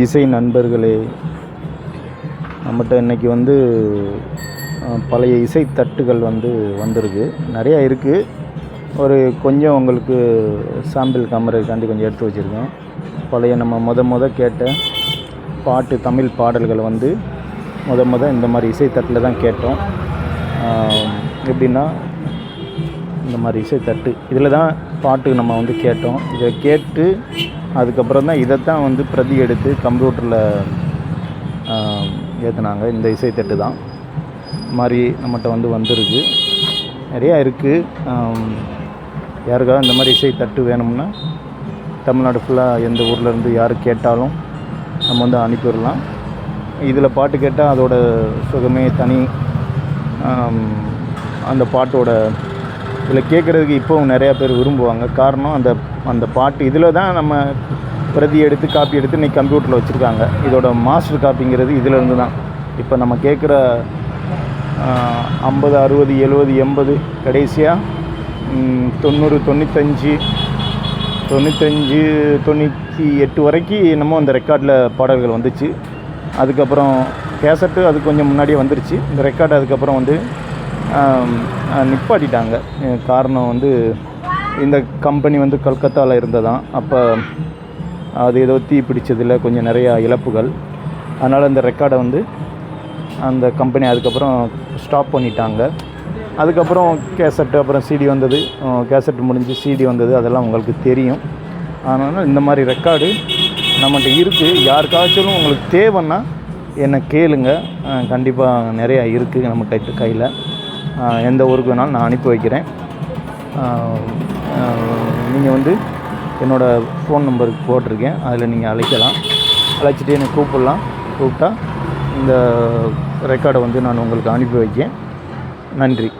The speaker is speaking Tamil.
இசை நண்பர்களே. நம்மகிட்ட இன்றைக்கி வந்து பழைய இசை தட்டுகள் வந்து வந்திருக்கு. நிறையா இருக்குது ஒரு கொஞ்சம் உங்களுக்கு சாம்பிள் காமரைக்காண்டி கொஞ்சம் எடுத்து வச்சுருக்கேன். பழைய நம்ம முத முத கேட்ட பாட்டு தமிழ் பாடல்களை வந்து முத முத இந்த மாதிரி இசைத்தட்டில் தான் கேட்டோம். எப்படின்னா இந்த மாதிரி இசைத்தட்டு. இதில் தான் பாட்டு நம்ம வந்து கேட்டோம். இதை கேட்டு அதுக்கப்புறம் தான் இதைத்தான் வந்து பிரதி எடுத்து கம்ப்யூட்டரில் ஏற்றுனாங்க இந்த இசைத்தட்டு தான். மாதிரி நம்மகிட்ட வந்து வந்திருக்கு. நிறையா இருக்குது யாருக்காவது இந்த மாதிரி இசைத்தட்டு வேணும்னா தமிழ்நாடு ஃபுல்லாக எந்த ஊர்லேருந்து யார் கேட்டாலும் நம்ம வந்து அனுப்பிடலாம். இதில் பாட்டு கேட்டால் அதோட சுகமே தனி. அந்த பாட்டோட இதில் கேட்குறதுக்கு இப்போவும் நிறையா பேர் விரும்புவாங்க. காரணம் அந்த அந்த பாட்டு இதில் தான் நம்ம பிரதி எடுத்து காப்பி எடுத்து இன்றைக்கி கம்ப்யூட்டரில் வச்சுருக்காங்க. இதோட மாஸ்டர் காப்பிங்கிறது இதிலேருந்து தான். இப்போ நம்ம கேட்குற ஐம்பது அறுபது எழுபது எண்பது கடைசியாக தொண்ணூறு தொண்ணூத்தஞ்சு தொண்ணூத்தஞ்சு தொண்ணூற்றி எட்டு வரைக்கும் என்னமோ அந்த ரெக்கார்டில் பாடல்கள் வந்துச்சு. அதுக்கப்புறம் கேசட்டு அது கொஞ்சம் முன்னாடியே வந்துருச்சு. இந்த ரெக்கார்டு அதுக்கப்புறம் வந்து நிப்பாட்டிட்டாங்க. காரணம் வந்து இந்த கம்பெனி வந்து கல்கத்தாவில் இருந்ததாம் அப்போ அது ஏதோ தீ பிடிச்சதில் கொஞ்சம் நிறையா இழப்புகள். அதனால் இந்த ரெக்கார்டை வந்து அந்த கம்பெனி அதுக்கப்புறம் ஸ்டாப் பண்ணிட்டாங்க. அதுக்கப்புறம் கேசட்டு அப்புறம் சிடி வந்தது. கேசட் முடிஞ்சு சிடி வந்தது. அதெல்லாம் உங்களுக்கு தெரியும். அதனால் இந்த மாதிரி ரெக்கார்டு நம்மகிட்ட இருக்குது யாருக்காச்சும் உங்களுக்கு தேவைன்னா என்னை கேளுங்க. கண்டிப்பாக நிறையா இருக்குது நம்ம கை கையில். எந்த ஊருக்கு வேணாலும் நான் அனுப்பி வைக்கிறேன். நீங்கள் வந்து என்னோடய ஃபோன் நம்பருக்கு போட்டிருக்கேன். அதில் நீங்கள் அழைக்கலாம். அழைச்சிட்டு என்னை கூப்பிடலாம். கூப்பிட்டா இந்த ரெக்கார்டை வந்து நான் உங்களுக்கு அனுப்பி வைக்கேன் நன்றி.